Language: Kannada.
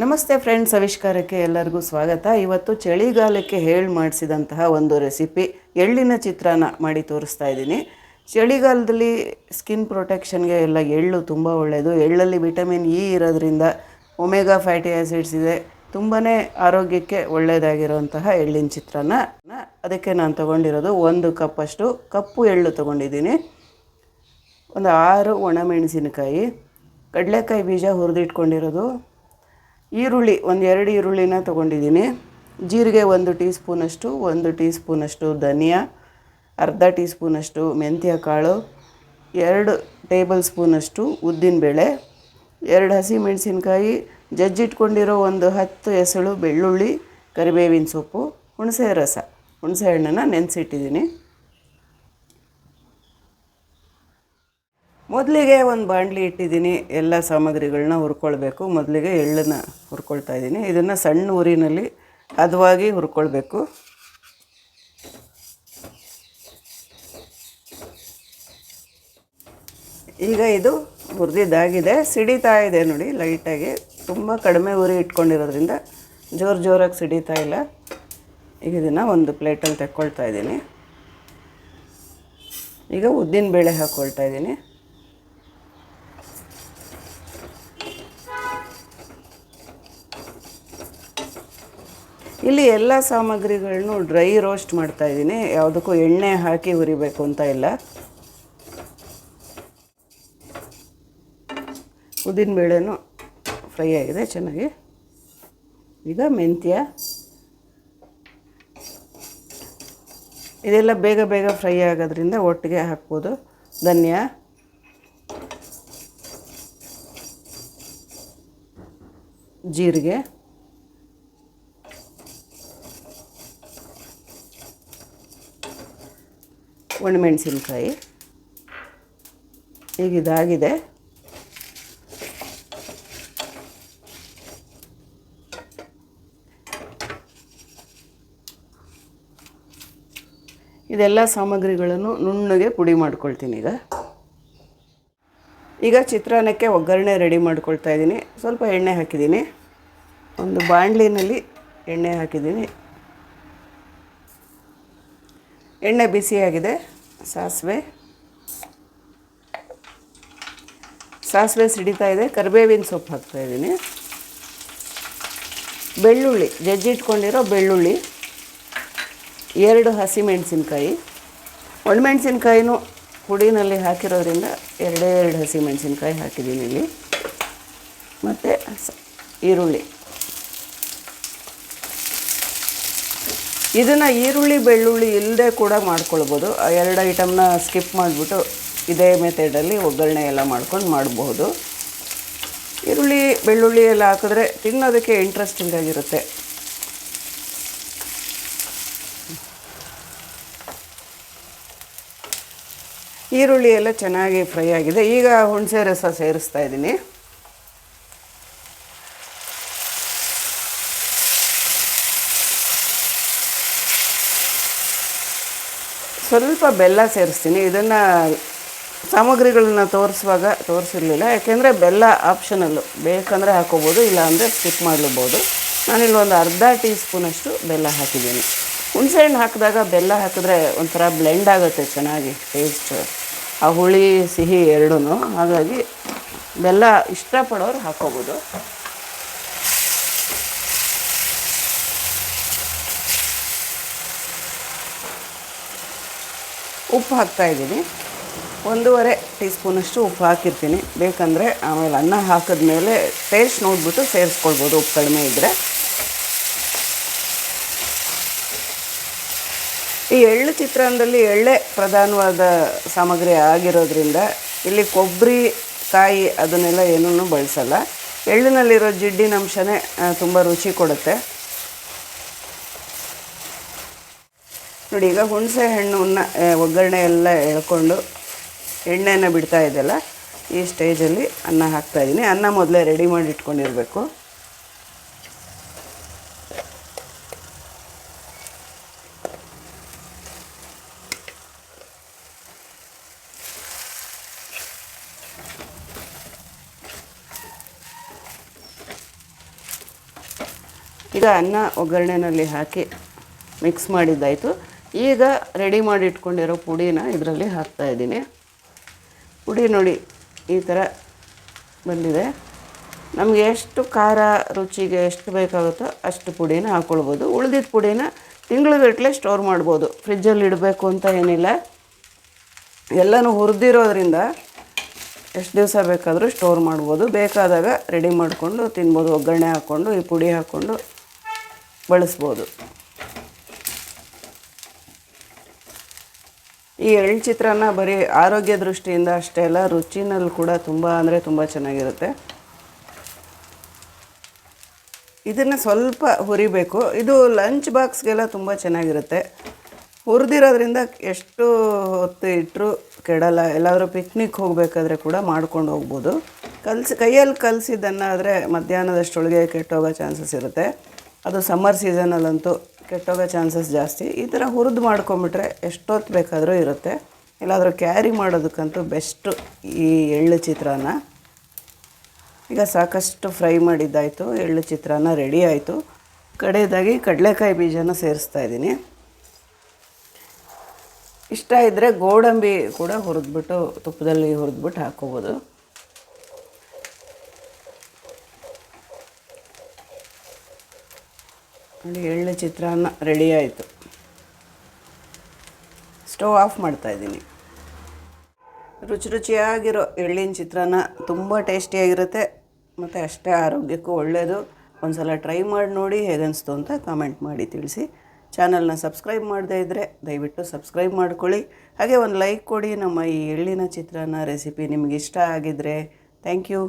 ನಮಸ್ತೆ ಫ್ರೆಂಡ್ಸ್, ಆವಿಷ್ಕಾರಕ್ಕೆ ಎಲ್ಲರಿಗೂ ಸ್ವಾಗತ. ಇವತ್ತು ಚಳಿಗಾಲಕ್ಕೆ ಹೇಳಿ ಮಾಡಿಸಿದಂತಹ ಒಂದು ರೆಸಿಪಿ ಎಳ್ಳಿನ ಚಿತ್ರಾನ್ನ ಮಾಡಿ ತೋರಿಸ್ತಾ ಇದ್ದೀನಿ. ಚಳಿಗಾಲದಲ್ಲಿ ಸ್ಕಿನ್ ಪ್ರೊಟೆಕ್ಷನ್ಗೆ ಎಲ್ಲ ಎಳ್ಳು ತುಂಬ ಒಳ್ಳೆಯದು ಎಳ್ಳಲ್ಲಿ ವಿಟಮಿನ್ ಇ ಇರೋದ್ರಿಂದ ಒಮೆಗಾ ಫ್ಯಾಟಿ ಆ್ಯಸಿಡ್ಸ್ ಇದೆ. ತುಂಬಾ ಆರೋಗ್ಯಕ್ಕೆ ಒಳ್ಳೆಯದಾಗಿರುವಂತಹ ಎಳ್ಳಿನ ಚಿತ್ರಾನ್ನ. ಅದಕ್ಕೆ ನಾನು ತೊಗೊಂಡಿರೋದು ಒಂದು ಕಪ್ಪಷ್ಟು ಕಪ್ಪು ಎಳ್ಳು ತೊಗೊಂಡಿದ್ದೀನಿ. ಒಂದು ಆರು ಒಣಮೆಣಸಿನಕಾಯಿ ಕಡಲೆಕಾಯಿ ಬೀಜ ಹುರಿದಿಟ್ಕೊಂಡಿರೋದು ಈರುಳ್ಳಿ, ಒಂದು ಎರಡು ಈರುಳ್ಳಿನ ತೊಗೊಂಡಿದ್ದೀನಿ. ಜೀರಿಗೆ ಒಂದು ಟೀ ಸ್ಪೂನಷ್ಟು ಒಂದು ಟೀ ಸ್ಪೂನಷ್ಟು ಧನಿಯಾ, ಅರ್ಧ ಟೀ ಸ್ಪೂನಷ್ಟು ಮೆಂತ್ಯ ಕಾಳು ಎರಡು ಟೇಬಲ್ ಸ್ಪೂನಷ್ಟು ಉದ್ದಿನಬೇಳೆ, ಎರಡು ಹಸಿ ಮೆಣಸಿನ್ಕಾಯಿ ಜಜ್ಜಿಟ್ಕೊಂಡಿರೋ ಒಂದು ಹತ್ತು ಎಸಳು ಬೆಳ್ಳುಳ್ಳಿ, ಕರಿಬೇವಿನ ಸೊಪ್ಪು, ಹುಣಸೆ ರಸ. ಹುಣಸೆ ಹಣ್ಣನ್ನು ನೆನೆಸಿಟ್ಟಿದ್ದೀನಿ. ಮೊದಲಿಗೆ ಒಂದು ಬಾಂಡ್ಲಿ ಇಟ್ಟಿದ್ದೀನಿ, ಎಲ್ಲ ಸಾಮಗ್ರಿಗಳನ್ನ ಹುರ್ಕೊಳ್ಬೇಕು. ಮೊದಲಿಗೆ ಎಳ್ಳನ್ನು ಹುರ್ಕೊಳ್ತಾ ಇದ್ದೀನಿ. ಇದನ್ನು ಸಣ್ಣ ಊರಿನಲ್ಲಿ ಹದವಾಗಿ ಹುರ್ಕೊಳ್ಬೇಕು. ಈಗ ಇದು ಹುರಿದಿದ್ದಾಗಿದೆ. ಸಿಡಿತಾ ಇದೆ ನೋಡಿ, ಲೈಟಾಗಿ. ತುಂಬ ಕಡಿಮೆ ಉರಿ ಇಟ್ಕೊಂಡಿರೋದ್ರಿಂದ ಜೋರು ಜೋರಾಗಿ ಸಿಡಿತಾ ಇಲ್ಲ. ಈಗ ಇದನ್ನು ಒಂದು ಪ್ಲೇಟಲ್ಲಿ ತೆಕ್ಕೊಳ್ತಾ ಇದ್ದೀನಿ. ಈಗ ಉದ್ದಿನ ಬೇಳೆ ಹಾಕ್ಕೊಳ್ತಾ ಇದ್ದೀನಿ. ಇಲ್ಲಿ ಎಲ್ಲ ಸಾಮಗ್ರಿಗಳನ್ನು ಡ್ರೈ ರೋಸ್ಟ್ ಮಾಡ್ತಾ ಇದ್ದೀನಿ. ಯಾವುದಕ್ಕೂ ಎಣ್ಣೆ ಹಾಕಿ ಹುರಿಬೇಕು ಅಂತ ಇಲ್ಲ. ಉದ್ದಿನಬೇಳೆನೂ ಫ್ರೈ ಆಗಿದೆ ಚೆನ್ನಾಗಿ. ಈಗ ಮೆಂತ್ಯ. ಇದೆಲ್ಲ ಬೇಗ ಬೇಗ ಫ್ರೈ ಆಗೋದ್ರಿಂದ ಒಟ್ಟಿಗೆ ಹಾಕ್ಬೋದು. ಧನ್ಯ. ಜೀರಿಗೆ. ಒಣಮೆಣಸಿನ್ಕಾಯಿ. ಈಗ ಇದಾಗಿದೆ. ಇದೆಲ್ಲ ಸಾಮಗ್ರಿಗಳನ್ನು ನುಣ್ಣಗೆ ಪುಡಿ ಮಾಡ್ಕೊಳ್ತೀನಿ ಈಗ. ಈಗ ಚಿತ್ರಾನ್ನಕ್ಕೆ ಒಗ್ಗರಣೆ ರೆಡಿ ಮಾಡ್ಕೊಳ್ತಾ ಇದ್ದೀನಿ. ಸ್ವಲ್ಪ ಎಣ್ಣೆ ಹಾಕಿದ್ದೀನಿ. ಒಂದು ಬಾಣಲಿನಲ್ಲಿ ಎಣ್ಣೆ ಹಾಕಿದ್ದೀನಿ. ಎಣ್ಣೆ ಬಿಸಿಯಾಗಿದೆ ಸಾಸಿವೆ. ಸಾಸಿವೆ ಸಿಡಿತಾ ಇದೆ, ಕರಿಬೇವಿನ ಸೊಪ್ಪು ಹಾಕ್ತಾಯಿದ್ದೀನಿ ಬೆಳ್ಳುಳ್ಳಿ, ಜಜ್ಜಿಟ್ಕೊಂಡಿರೋ ಬೆಳ್ಳುಳ್ಳಿ, ಎರಡು ಹಸಿಮೆಣಸಿನ್ಕಾಯಿ. ಒಣಮೆಣಸಿನ್ಕಾಯಿನೂ ಪುಡಿನಲ್ಲಿ ಹಾಕಿರೋದ್ರಿಂದ ಎರಡೇ ಎರಡು ಹಸಿಮೆಣಸಿನ್ಕಾಯಿ ಹಾಕಿದ್ದೀನಿ ಇಲ್ಲಿ. ಮತ್ತು ಈರುಳ್ಳಿ. ಇದನ್ನು ಈರುಳ್ಳಿ, ಬೆಳ್ಳುಳ್ಳಿ ಇಲ್ಲದೆ ಕೂಡ ಮಾಡ್ಕೊಳ್ಬೋದು. ಎರಡು ಐಟಮ್ನ ಸ್ಕಿಪ್ ಮಾಡಿಬಿಟ್ಟು ಇದೇ ಮೆಥಡಲ್ಲಿ ಒಗ್ಗರಣೆ ಎಲ್ಲ ಮಾಡ್ಕೊಂಡು ಮಾಡಬಹುದು ಈರುಳ್ಳಿ, ಬೆಳ್ಳುಳ್ಳಿ ಎಲ್ಲ ಹಾಕಿದ್ರೆ ತಿನ್ನೋದಕ್ಕೆ ಇಂಟ್ರೆಸ್ಟಿಂಗ್ ಆಗಿರುತ್ತೆ. ಈರುಳ್ಳಿ ಎಲ್ಲ ಚೆನ್ನಾಗಿ ಫ್ರೈ ಆಗಿದೆ. ಈಗ ಹುಣಸೆ ರಸ ಸೇರಿಸ್ತಾ ಇದ್ದೀನಿ. ಸ್ವಲ್ಪ ಬೆಲ್ಲ ಸೇರಿಸ್ತೀನಿ. ಇದನ್ನು ಸಾಮಗ್ರಿಗಳನ್ನ ತೋರಿಸುವಾಗ ತೋರಿಸಿರಲಿಲ್ಲ. ಯಾಕೆಂದರೆ ಬೆಲ್ಲ ಆಪ್ಷನಲ್ಲು ಬೇಕಂದರೆ ಹಾಕೋಬೋದು ಇಲ್ಲ ಅಂದರೆ ಸ್ಕಿಪ್ ಮಾಡಲೂಬೋದು. ನಾನಿಲ್ಲಿ ಒಂದು ಅರ್ಧ ಟೀ ಸ್ಪೂನಷ್ಟು ಬೆಲ್ಲ ಹಾಕಿದ್ದೀನಿ. ಹುಣಸೆಹಣ್ಣು ಹಾಕಿದಾಗ ಬೆಲ್ಲ ಹಾಕಿದ್ರೆ ಒಂಥರ ಬ್ಲೆಂಡ್ ಆಗುತ್ತೆ, ಚೆನ್ನಾಗಿ ಟೇಸ್ಟ್ ಆ ಹುಳಿ, ಸಿಹಿ ಎರಡೂ ಹಾಗಾಗಿ ಬೆಲ್ಲ ಇಷ್ಟಪಡೋರು ಹಾಕೋಬೋದು. ಉಪ್ಪು ಹಾಕ್ತಾಯಿದ್ದೀನಿ ಒಂದೂವರೆ ಟೀ ಸ್ಪೂನಷ್ಟು ಉಪ್ಪು ಹಾಕಿರ್ತೀನಿ. ಬೇಕಂದರೆ ಆಮೇಲೆ ಅನ್ನ ಹಾಕಿದ್ಮೇಲೆ ಟೇಸ್ಟ್ ನೋಡಿಬಿಟ್ಟು ಸೇರಿಸ್ಕೊಳ್ಬೋದು, ಉಪ್ಪು ಕಡಿಮೆ ಇದ್ದರೆ ಈ ಎಳ್ಳು ಚಿತ್ರಾನ್ನದಲ್ಲಿ ಎಳ್ಳೆ ಪ್ರಧಾನವಾದ ಸಾಮಗ್ರಿ ಆಗಿರೋದ್ರಿಂದ ಇಲ್ಲಿ ಕೊಬ್ಬರಿ, ಕಾಯಿ ಅದನ್ನೆಲ್ಲ ಏನೂ ಬಳಸಲ್ಲ. ಎಳ್ಳಿನಲ್ಲಿರೋ ಜಿಡ್ಡಿನ ಅಂಶನೇ ತುಂಬ ರುಚಿ ಕೊಡುತ್ತೆ. ನೋಡಿ, ಈಗ ಹುಣಸೆ ಹಣ್ಣುನ್ನ ಒಗ್ಗರಣೆ ಎಲ್ಲ ಎಳ್ಕೊಂಡು ಎಣ್ಣೆನ ಬಿಡ್ತಾ ಇದೆಯಲ್ಲ, ಈ ಸ್ಟೇಜಲ್ಲಿ ಅನ್ನ ಹಾಕ್ತಾಯಿದ್ದೀನಿ ಅನ್ನ ಮೊದಲೇ ರೆಡಿ ಮಾಡಿ ಇಟ್ಕೊಂಡಿರಬೇಕು. ಈಗ ಅನ್ನ ಒಗ್ಗರಣೆನಲ್ಲಿ ಹಾಕಿ ಮಿಕ್ಸ್ ಮಾಡಿದ್ದಾಯಿತು. ಈಗ ರೆಡಿ ಮಾಡಿ ಇಟ್ಕೊಂಡಿರೋ ಪುಡಿನ ಇದರಲ್ಲಿ ಹಾಕ್ತಾ ಇದ್ದೀನಿ. ಪುಡಿ ನೋಡಿ, ಈ ಥರ ಬಂದಿದೆ. ನಮಗೆ ಎಷ್ಟು ಖಾರ ರುಚಿಗೆ ಎಷ್ಟು ಬೇಕಾಗುತ್ತೋ ಅಷ್ಟು ಪುಡಿನ ಹಾಕ್ಕೊಳ್ಬೋದು ಉಳಿದಿದ್ದ ಪುಡಿನ ತಿಂಗಳುಗಟ್ಟಲೆ ಸ್ಟೋರ್ ಮಾಡ್ಬೋದು. ಫ್ರಿಜ್ಜಲ್ಲಿ ಇಡಬೇಕು ಅಂತ ಏನಿಲ್ಲ. ಎಲ್ಲನೂ ಹುರಿದಿರೋದ್ರಿಂದ ಎಷ್ಟು ದಿವಸ ಬೇಕಾದರೂ ಸ್ಟೋರ್ ಮಾಡ್ಬೋದು. ಬೇಕಾದಾಗ ರೆಡಿ ಮಾಡಿಕೊಂಡು ತಿನ್ಬೋದು. ಒಗ್ಗರಣೆ ಹಾಕ್ಕೊಂಡು ಈ ಪುಡಿ ಹಾಕ್ಕೊಂಡು ಬಳಸ್ಬೋದು. ಈ ಎಳ್ಳು ಚಿತ್ರಾನ್ನ ಬರೀ ಆರೋಗ್ಯ ದೃಷ್ಟಿಯಿಂದ ಅಷ್ಟೇ ಅಲ್ಲ, ರುಚಿನಲ್ಲಿ ಕೂಡ ತುಂಬ ಅಂದರೆ ತುಂಬ ಚೆನ್ನಾಗಿರುತ್ತೆ. ಇದನ್ನು ಸ್ವಲ್ಪ ಹುರಿಬೇಕು. ಇದು ಲಂಚ್ ಬಾಕ್ಸ್ಗೆಲ್ಲ ತುಂಬ ಚೆನ್ನಾಗಿರುತ್ತೆ. ಹುರಿದಿರೋದ್ರಿಂದ ಎಷ್ಟು ಹೊತ್ತು ಇಟ್ಟರು ಕೆಡಲ್ಲ, ಎಲ್ಲಾದರೂ ಪಿಕ್ನಿಕ್ ಹೋಗಬೇಕಾದ್ರೆ ಕೂಡ ಮಾಡ್ಕೊಂಡು ಹೋಗ್ಬೋದು. ಕಲಸಿ, ಕೈಯಲ್ಲಿ ಕಲಸಿದ್ದನ್ನು ಆದರೆ ಮಧ್ಯಾಹ್ನದಷ್ಟೊಳಗೆ ಕೆಟ್ಟೋಗೋ ಚಾನ್ಸಸ್ ಇರುತ್ತೆ. ಅದು ಸಮ್ಮರ್ ಸೀಸನಲ್ಲಂತೂ ಕೆಟ್ಟೋಗೋ ಚಾನ್ಸಸ್ ಜಾಸ್ತಿ. ಈ ಥರ ಹುರಿದು ಮಾಡ್ಕೊಂಬಿಟ್ರೆ ಎಷ್ಟೊತ್ತು ಬೇಕಾದರೂ ಇರುತ್ತೆ. ಇಲ್ಲಾದರೂ ಕ್ಯಾರಿ ಮಾಡೋದಕ್ಕಂತೂ ಬೆಸ್ಟು ಈ ಎಳ್ಳು ಚಿತ್ರಾನ್ನ. ಈಗ ಸಾಕಷ್ಟು ಫ್ರೈ ಮಾಡಿದ್ದಾಯಿತು, ಎಳ್ಳು ಚಿತ್ರಾನ್ನ ರೆಡಿ ಆಯಿತು. ಕಡೆಯದಾಗಿ ಕಡಲೆಕಾಯಿ ಬೀಜನ ಸೇರಿಸ್ತಾ ಇದ್ದೀನಿ. ಇಷ್ಟ ಇದ್ದರೆ ಗೋಡಂಬಿ ಕೂಡ ಹುರಿದ್ಬಿಟ್ಟು, ತುಪ್ಪದಲ್ಲಿ ಹುರಿದ್ಬಿಟ್ಟು ಹಾಕ್ಕೋಬೋದು. ನೋಡಿ, ಎಳ್ಳು ಚಿತ್ರಾನ್ನ ರೆಡಿ ಆಯಿತು. ಸ್ಟವ್ ಆಫ್ ಮಾಡ್ತಾ ಇದ್ದೀನಿ. ರುಚಿ ರುಚಿಯಾಗಿರೋ ಎಳ್ಳಿನ ಚಿತ್ರಾನ್ನ ತುಂಬ ಟೇಸ್ಟಿಯಾಗಿರುತ್ತೆ ಮತ್ತು ಅಷ್ಟೇ ಆರೋಗ್ಯಕ್ಕೂ ಒಳ್ಳೆಯದು ಒಂದು ಸಲ ಟ್ರೈ ಮಾಡಿ ನೋಡಿ ಹೇಗನ್ನಿಸ್ತು ಅಂತ ಕಾಮೆಂಟ್ ಮಾಡಿ ತಿಳಿಸಿ. ಚಾನಲ್ನ ಸಬ್ಸ್ಕ್ರೈಬ್ ಮಾಡದೇ ಇದ್ದರೆ ದಯವಿಟ್ಟು ಸಬ್ಸ್ಕ್ರೈಬ್ ಮಾಡ್ಕೊಳ್ಳಿ. ಹಾಗೆ ಒಂದು ಲೈಕ್ ಕೊಡಿ ನಮ್ಮ ಈ ಎಳ್ಳಿನ ಚಿತ್ರಾನ್ನ ರೆಸಿಪಿ ನಿಮ್ಗೆ ಇಷ್ಟ ಆಗಿದ್ದರೆ ಥ್ಯಾಂಕ್ ಯು